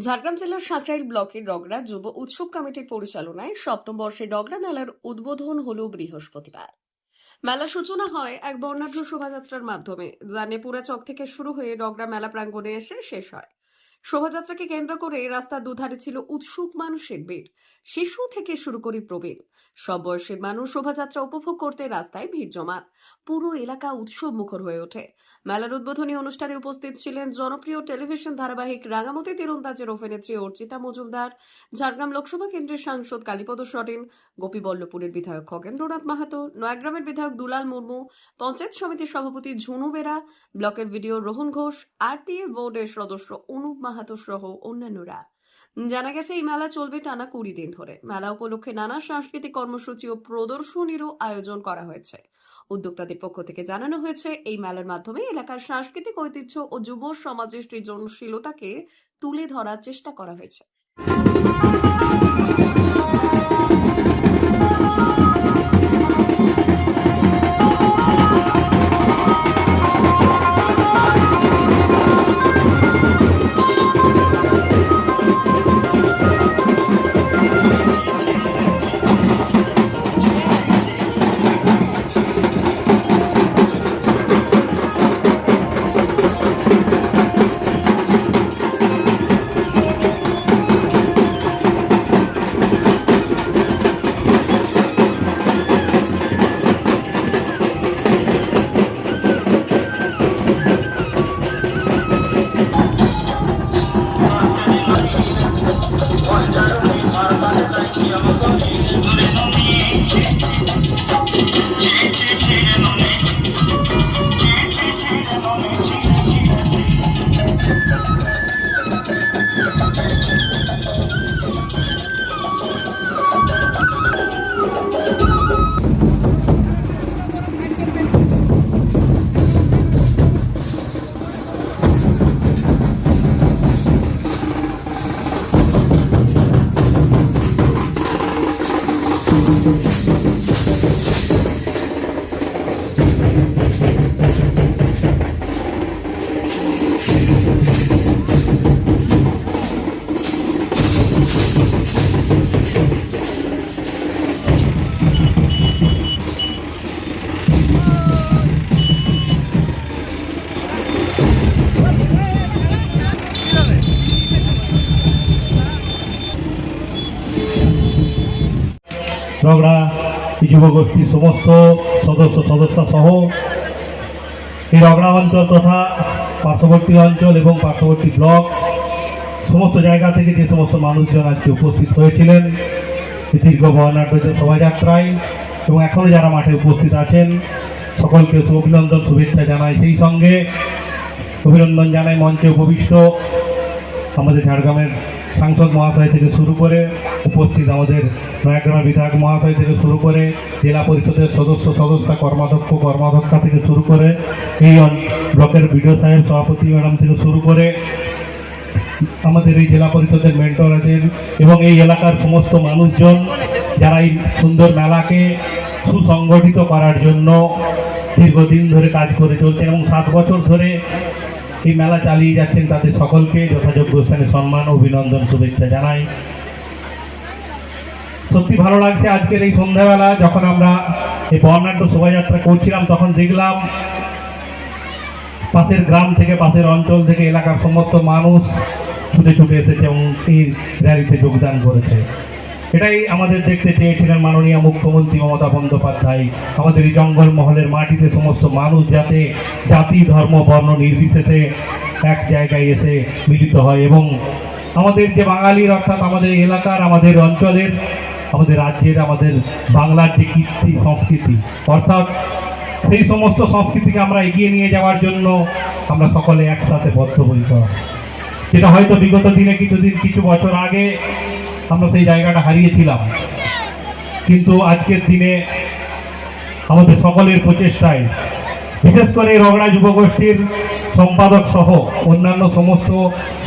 ঝাড়গ্রাম জেলার সাঁকরাইল ব্লকের ডগরা যুব উৎসব কমিটির পরিচালনায় সপ্তম বর্ষে ডগরা মেলার উদ্বোধন হল বৃহস্পতিবার। মেলা সূচনা হয় এক বর্ণাঢ্য শোভাযাত্রার মাধ্যমে, যা নেপুরা চক থেকে শুরু হয়ে ডগরা মেলা প্রাঙ্গণে এসে শেষ হয়। শোভাযাত্রাকে কেন্দ্র করে রাস্তার দুধারে ছিল উৎসুক মানুষের ভিড়। শিশু থেকে শুরু করে প্রবীণ। সব বয়সের মানুষ শোভাযাত্রা উপভোগ করতে রাস্তায় ভিড় জমান। পুরো এলাকা উৎসব মুখর হয়ে ওঠে। মেলার উদ্বোধনী অনুষ্ঠানে উপস্থিত ছিলেন জনপ্রিয় টেলিভিশন ধারাবাহিক রাঙামতি তীরন্দাজের অভিনেত্রী অর্চিতা মজুমদার, ঝাড়গ্রাম লোকসভা কেন্দ্রের সাংসদ কালীপদ সরেন, গোপীবল্লভপুরের বিধায়ক খগেন্দ্রনাথ মাহাতো, নয়াগ্রামের বিধায়ক দুলাল মুর্মু, পঞ্চায়েত সমিতির সভাপতি ঝুনু বেরা, ব্লকের ভিডিও রোহন ঘোষ, আরটিএ বোর্ডের সদস্য অনুপ মাহাতো সহ অন্যান্যরা। জানা গেছে, এই মেলা চলবে টানা কুড়ি দিন ধরে। মেলা উপলক্ষে নানা সাংস্কৃতিক কর্মসূচি ও প্রদর্শনীরও আয়োজন করা হয়েছে। উদ্যোক্তাদের পক্ষ থেকে জানানো হয়েছে, এই মেলার মাধ্যমে এলাকার সাংস্কৃতিক ঐতিহ্য ও যুব সমাজের সৃজনশীলতাকে তুলে ধরার চেষ্টা করা হয়েছে। ঝগড়া যুবগোষ্ঠীর সমস্ত সদস্য সদস্য সহ এই অঞ্চল তথা পার্শ্ববর্তী অঞ্চল এবং পার্শ্ববর্তী ব্লক সমস্ত জায়গা থেকে যে সমস্ত মানুষজন আজকে উপস্থিত হয়েছিলেন দীর্ঘ বর্ণাঢ্য শোভাযাত্রায় এবং এখনও যারা মাঠে উপস্থিত আছেন, সকলকে অভিনন্দন, শুভেচ্ছা জানাই। সেই সঙ্গে অভিনন্দন জানাই মঞ্চে উপবিষ্ট আমাদের ঝাড়গ্রামের সাংসদ মহাশয় থেকে শুরু করে উপস্থিত আমাদের নয়াগ্রামের বিধায়ক মহাশয় থেকে শুরু করে জেলা পরিষদের সদস্য সদস্য, কর্মাধ্যক্ষ, কর্মাধ্যক্ষা থেকে শুরু করে এই ব্লকের বিডিও সাহেব, সভাপতি ম্যাডাম থেকে শুরু করে আমাদের এই জেলা পরিষদের মেন্টর আছেন এবং এই এলাকার সমস্ত মানুষজন যারা এই সুন্দর মেলাকে সুসংগঠিত করার জন্য দীর্ঘদিন ধরে কাজ করে চলছেন এবং সাত বছর ধরে এই মেলা চালিয়ে যাচ্ছেন তাদের সকলকে যথাযোগ্য স্থানে সম্মান, অভিনন্দন, শুভেচ্ছা জানাই। সত্যি ভালো লাগছে আজকের এই সন্ধ্যাবেলা, যখন আমরা এই বর্ণাঢ্য শোভাযাত্রা করছিলাম, তখন দেখলাম পাশের গ্রাম থেকে, পাশের অঞ্চল থেকে এলাকার সমস্ত মানুষ ছুটে ছুটে এসেছে এবং এই র্যালিতে যোগদান করেছে। এটাই আমাদের দেখতে চেয়েছিলেন মাননীয় মুখ্যমন্ত্রী মমতা বন্দ্যোপাধ্যায়। আমাদের এই জঙ্গল মহলের মাটিতে সমস্ত মানুষ যাতে জাতি, ধর্ম, বর্ণ নির্বিশেষে এক জায়গায় এসে মিলিত হয় এবং আমাদের যে বাঙালির অর্থাৎ আমাদের এলাকার, আমাদের অঞ্চলের, আমাদের রাজ্যের, আমাদের বাংলার যে কীর্তি, সংস্কৃতি, অর্থাৎ সেই সমস্ত সংস্কৃতিকে আমরা এগিয়ে নিয়ে যাওয়ার জন্য আমরা সকলে একসাথে বদ্ধপরিকর। যেটা হয়তো বিগত দিনে কিছুদিন, কিছু বছর আগে আমরা সেই জায়গাটা হারিয়েছিলাম। কিন্তু আজকের দিনে আমাদের সকলের প্রচেষ্টায়, বিশেষ করে রগড়া যুবগোষ্ঠীর সম্পাদক সহ অন্যান্য সমস্ত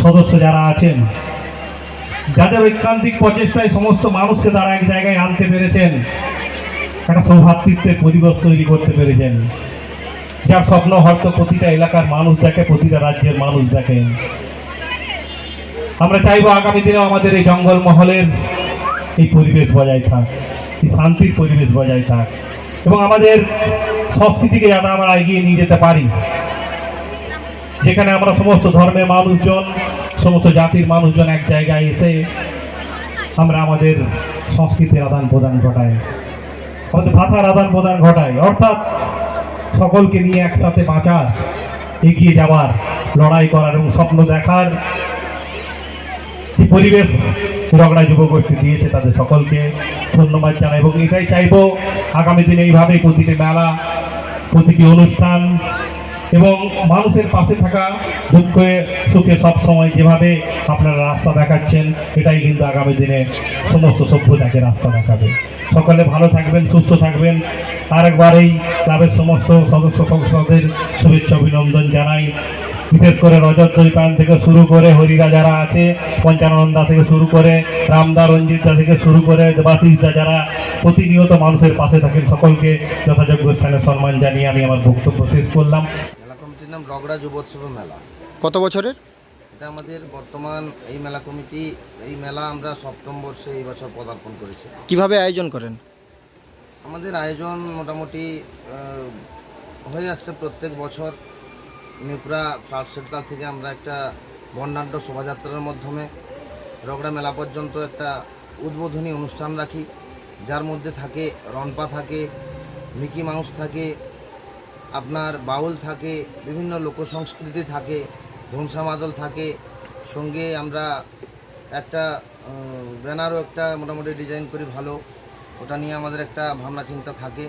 সদস্য যারা আছেন, যাদের ঐকান্তিক প্রচেষ্টায় সমস্ত মানুষকে তারা এক জায়গায় আনতে পেরেছেন, একটা সৌভাতৃত্বের পরিবেশ তৈরি করতে পেরেছেন, যার স্বপ্ন হয়তো প্রতিটা এলাকার মানুষ দেখে, প্রতিটা রাজ্যের মানুষ দেখেন আমরা চাইব আগামী দিনেও আমাদের এই জঙ্গল মহলের এই পরিবেশ বজায় থাক, এই শান্তির পরিবেশ বজায় থাক। এবং আমাদের সংস্কৃতিকে যাতে আমরা এগিয়ে নিয়ে যেতে পারি। যেখানে আমরা সমস্ত ধর্মের মানুষজন, সমস্ত জাতির মানুষজন এক জায়গায় এসে আমরা আমাদের সংস্কৃতির আদান প্রদান ঘটাই। আমাদের ভাষার আদান প্রদান ঘটাই। অর্থাৎ সকলকে নিয়ে একসাথে বাঁচার এগিয়ে যাওয়ার, লড়াই করার এবং স্বপ্ন দেখার যে পরিবেশ রগড়া যুবগোষ্ঠী দিয়েছে তাদের সকলকে ধন্যবাদ জানাই এবং এটাই চাইব আগামী দিনে এইভাবে প্রতিটি মেলা, প্রতিটি অনুষ্ঠান এবং মানুষের পাশে থাকা দুঃখে সুখে সব সময় যেভাবে আপনারা রাস্তা দেখাচ্ছেন, এটাই কিন্তু আগামী দিনে সমস্ত সভ্যতাকে রাস্তা দেখাবে। সকলে ভালো থাকবেন, সুস্থ থাকবেন। আরেকবার এই ক্লাবের সমস্ত সদস্য সদস্যদের শুভেচ্ছা, অভিনন্দন জানাই। বিশেষ করে রজত দৈপান থেকে শুরু করে হরিরা যারা আছে পঞ্চানন্দা থেকে শুরু করে রামদা রঞ্জিতদা থেকে শুরু করে দেবাশিসদা যারা প্রতিনিয়ত মানুষের পাশে থাকেন সকলকে যথাযোগ্য স্থানে সম্মান জানিয়ে আমি আমার বক্তব্য শেষ করলাম। মেলা কমিটির নাম রগড়া যুবোৎসব মেলা। কত বছরের? এটা আমাদের বর্তমান এই মেলা কমিটি এই মেলা আমরা সপ্তম বর্ষে এই বছর পদার্পণ করেছি। কীভাবে আয়োজন করেন? আমাদের আয়োজন মোটামুটি হয়ে আসছে প্রত্যেক বছর। নেপুরা ফ্লাড সেন্টার থেকে আমরা একটা বর্ণাঢ্য শোভাযাত্রার মাধ্যমে রগড়া মেলা পর্যন্ত একটা উদ্বোধনী অনুষ্ঠান রাখি, যার মধ্যে থাকে রনপা থাকে, মিকি মাউস থাকে, আপনার বাউল থাকে, বিভিন্ন লোক সংস্কৃতি থাকে ধুমসা মাদল থাকে, সঙ্গে আমরা একটা ব্যানারও একটা মোটামুটি ডিজাইন করি ভালো, ওটা নিয়ে আমাদের একটা ভাবনা চিন্তা থাকে।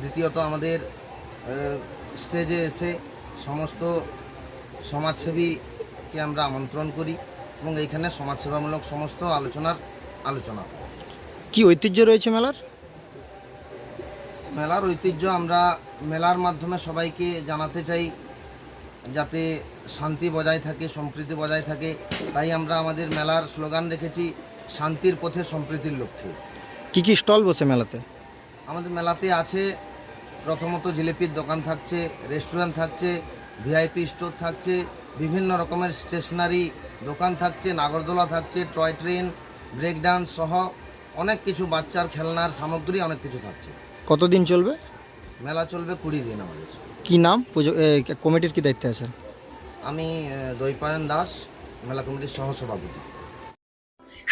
দ্বিতীয়ত আমাদের স্টেজে এসে সমস্ত সমাজসেবীকে আমরা আমন্ত্রণ করি এবং এইখানে সমাজসেবামূলক সমস্ত আলোচনার আলোচনা কি ঐতিহ্য রয়েছে মেলার? মেলার ঐতিহ্য আমরা মেলার মাধ্যমে সবাইকে জানাতে চাই যাতে শান্তি বজায় থাকে সম্প্রীতি বজায় থাকে। তাই আমরা আমাদের মেলার স্লোগান রেখেছি শান্তির পথে সম্প্রীতির লক্ষ্যে। কি কি স্টল বসে মেলাতে? আমাদের মেলাতে আছে প্রথমত জিলিপির দোকান থাকছে রেস্টুরেন্ট থাকছে ভিআইপি স্টোর থাকছে বিভিন্ন রকমের স্টেশনারি দোকান থাকছে নাগরদোলা থাকছে টয় ট্রেন ব্রেক ডান্স সহ অনেক কিছু বাচ্চার খেলনার সামগ্রী অনেক কিছু থাকছে। কতদিন চলবে? মেলা চলবে কুড়ি দিন আমাদের। কি নাম? পুজো এ, কমিটির কি দায়িত্বে আছে আমি আহ, দৈপায়ন দাস মেলা কমিটির সহসভাপতি।